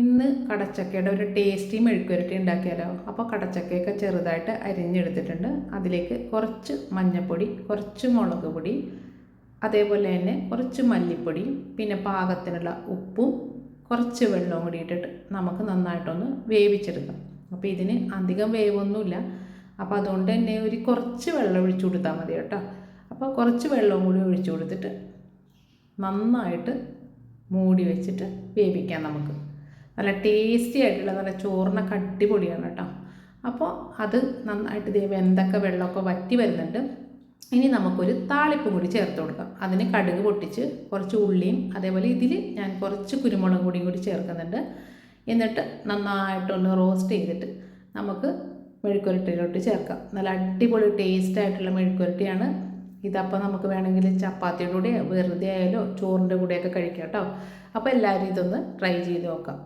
ഇന്ന് കടച്ചക്കയുടെ ഒരു ടേസ്റ്റി മെഴുക്കുരട്ടി ഉണ്ടാക്കിയാലോ? അപ്പോൾ കടച്ചക്കയൊക്കെ ചെറുതായിട്ട് അരിഞ്ഞെടുത്തിട്ടുണ്ട്. അതിലേക്ക് കുറച്ച് മഞ്ഞൾപ്പൊടി കുറച്ച് മുളക് പൊടി അതേപോലെ തന്നെ കുറച്ച് മല്ലിപ്പൊടി പിന്നെ പാകത്തിനുള്ള ഉപ്പും കുറച്ച് വെള്ളവും കൂടി ഇട്ടിട്ട് നമുക്ക് നന്നായിട്ടൊന്ന് വേവിച്ചെടുക്കാം. അപ്പോൾ ഇതിന് അധികം വേവൊന്നുമില്ല. അപ്പോൾ അതുകൊണ്ട് തന്നെ ഒരു കുറച്ച് വെള്ളം ഒഴിച്ചു കൊടുത്താൽ മതി കേട്ടോ. അപ്പോൾ കുറച്ച് വെള്ളവും കൂടി ഒഴിച്ചു കൊടുത്തിട്ട് നന്നായിട്ട് മൂടി വെച്ചിട്ട് വേവിക്കാം നമുക്ക്. നല്ല ടേസ്റ്റി ആയിട്ടുള്ള നല്ല ചോറിന കട്ടിപൊടിയാണ് കേട്ടോ. അപ്പോൾ അത് നന്നായിട്ട് ദേ വെന്തൊക്കെ വെള്ളമൊക്കെ വറ്റി വരുന്നുണ്ട്. ഇനി നമുക്കൊരു താളിപ്പും കൂടി ചേർത്ത് കൊടുക്കാം. അതിന് കടുക് പൊട്ടിച്ച് കുറച്ച് ഉള്ളിയും അതേപോലെ ഇതിൽ ഞാൻ കുറച്ച് കുരുമുളക് പൊടിയും കൂടി ചേർക്കുന്നുണ്ട്. എന്നിട്ട് നന്നായിട്ടൊന്ന് റോസ്റ്റ് ചെയ്തിട്ട് നമുക്ക് മെഴുക്കുരട്ടിയിലോട്ട് ചേർക്കാം. നല്ല അടിപൊളി ടേസ്റ്റ് ആയിട്ടുള്ള മെഴുക്കുരട്ടിയാണ് ഇതപ്പോൾ നമുക്ക് വേണമെങ്കിൽ ചപ്പാത്തിയുടെ കൂടെ വെറുതെ ആയാലോ ചോറിന്റെ കൂടെയൊക്കെ കഴിക്കാം കേട്ടോ. അപ്പോൾ എല്ലാവരും ഇതൊന്ന് ട്രൈ ചെയ്ത് നോക്കാം.